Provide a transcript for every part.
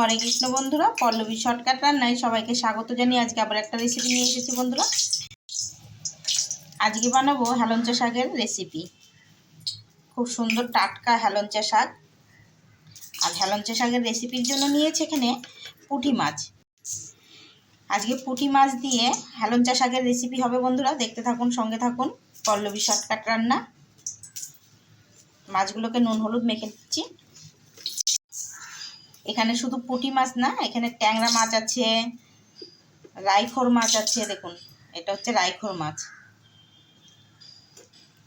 হরে কৃষ্ণ বন্ধুরা, পল্লবী শর্টকাট রান্নায় সবাইকে স্বাগত জানিয়ে আজকে আবার একটা রেসিপি নিয়ে এসেছি বন্ধুরা। আজকে বানাবো হেলঞ্চা শাকের রেসিপি খুব সুন্দর টাটকা হেলঞ্চা শাক। আর হেলঞ্চা শাকের রেসিপির জন্য নিয়েছে এখানে পুঁটি মাছ। আজকে পুঁটি মাছ দিয়ে হেলঞ্চা শাকের রেসিপি হবে বন্ধুরা, দেখতে থাকুন, সঙ্গে থাকুন, পল্লবী শর্টকাট রান্না। মাছগুলোকে নুন, হলুদ মেখে দিচ্ছি এখানে শুধু পুঁটি মাছ না, এখানে ট্যাংরা মাছ আছে, রাইখোর মাছ আছে, দেখুন, এটা হচ্ছে রাইখোর মাছ।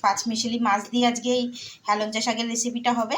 পাঁচ মিশালি মাছ দিয়ে আজকে এই হ্যালঞ্জা শাকের রেসিপিটা হবে।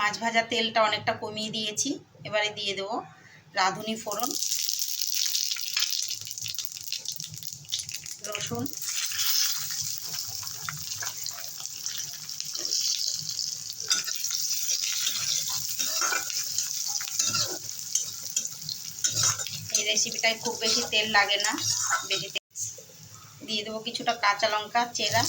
মাছ ভাজা তেলটা অনেকটা কমিয়ে দিয়েছি, এবারে দিয়ে দেবো রাঁধুনি ফোড়ন, রসুন, এই রেসিপিটায় খুব বেশি তেল লাগে না, বেশি দিয়ে দেবো কিছুটা কাঁচা লঙ্কা, চেরা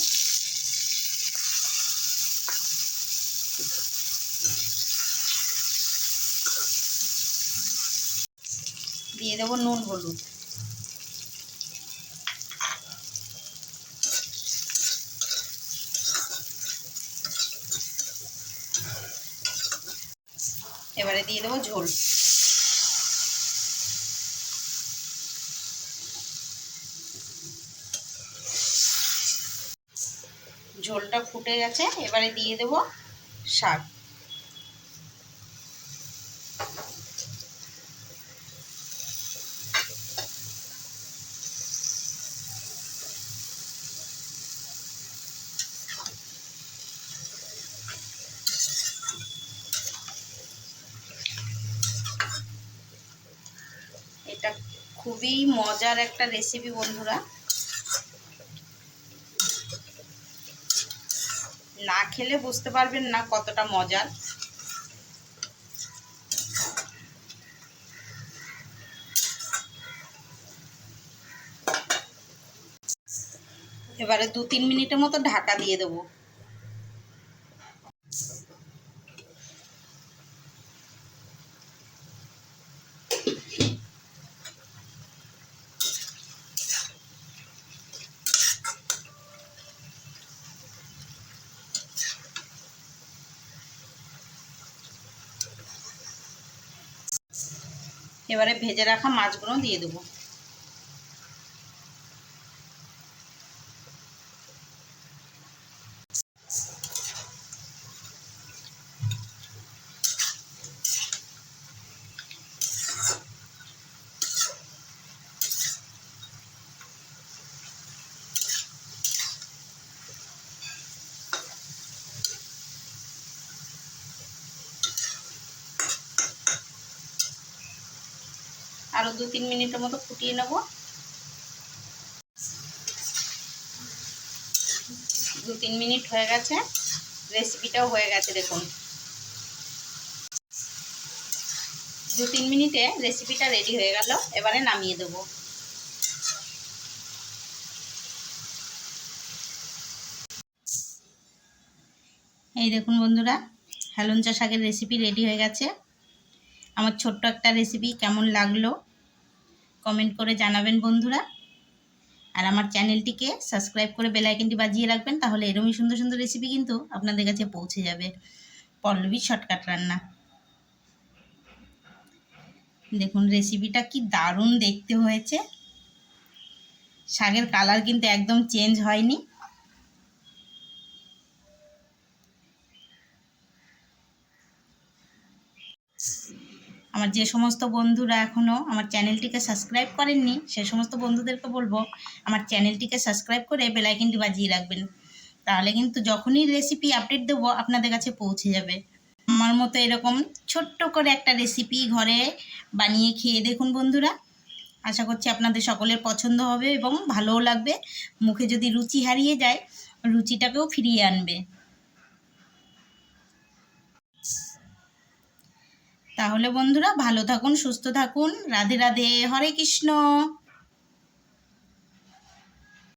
দিয়ে দেবো নুন, হলুদ। এবারে দিয়ে দেবো ঝোল। ঝোলটা ফুটে গেছে, এবারে দিয়ে দেবো শাক। এটা খুবই মজার একটা রেসিপি বন্ধুরা। না খেলে বুঝতে পারবেন না কতটা মজার। এবারে দু তিন মিনিটের মতো ঢাকা দিয়ে দেবো। এবারে ভেজে রাখা মাছগুলো দিয়ে দেবো। আরও দু তিন মিনিটের মতো ফুটিয়ে নেব। দু তিন মিনিট হয়ে গেছে। রেসিপিটাও হয়ে গেছে, দেখুন। দু তিন মিনিটে রেসিপিটা রেডি হয়ে গেল, এবারে নামিয়ে দেবো। এই দেখুন বন্ধুরা হেলঞ্চা শাকের রেসিপি রেডি হয়ে গেছে। আমার ছোট্ট একটা রেসিপি কেমন লাগল? কমেন্ট করে জানাবেন বন্ধুরা। আর আমার চ্যানেলটিকে সাবস্ক্রাইব করে বেলাইকনটি বাজিয়ে রাখবেন, তাহলে এরমই সুন্দর সুন্দর রেসিপি কিন্তু আপনাদের কাছে পৌঁছে যাবে। পল্লবীর শর্টকাট রান্না। দেখুন রেসিপিটা কি দারুণ দেখতে হয়েছে। শাকের কালার কিন্তু একদম চেঞ্জ হয়নি। আমার যে সমস্ত বন্ধুরা এখনও আমার চ্যানেলটিকে সাবস্ক্রাইব করেননি, সে সমস্ত বন্ধুদেরকে বলব, আমার চ্যানেলটিকে সাবস্ক্রাইব করে বেলাইকিনটি বাজিয়ে রাখবেন। তাহলে কিন্তু যখনই রেসিপি আপডেট দেবো, আপনাদের কাছে পৌঁছে যাবে। আমার মতো এরকম ছোট্ট করে একটা রেসিপি ঘরে বানিয়ে খেয়ে দেখুন বন্ধুরা। আশা করছি আপনাদের সকলের পছন্দ হবে এবং ভালোও লাগবে। মুখে যদি রুচি হারিয়ে যায়, রুচিটাকেও ফিরিয়ে আনবে। তাহলে বন্ধুরা ভালো থাকুন সুস্থ থাকুন। রাধে রাধে হরে কৃষ্ণ।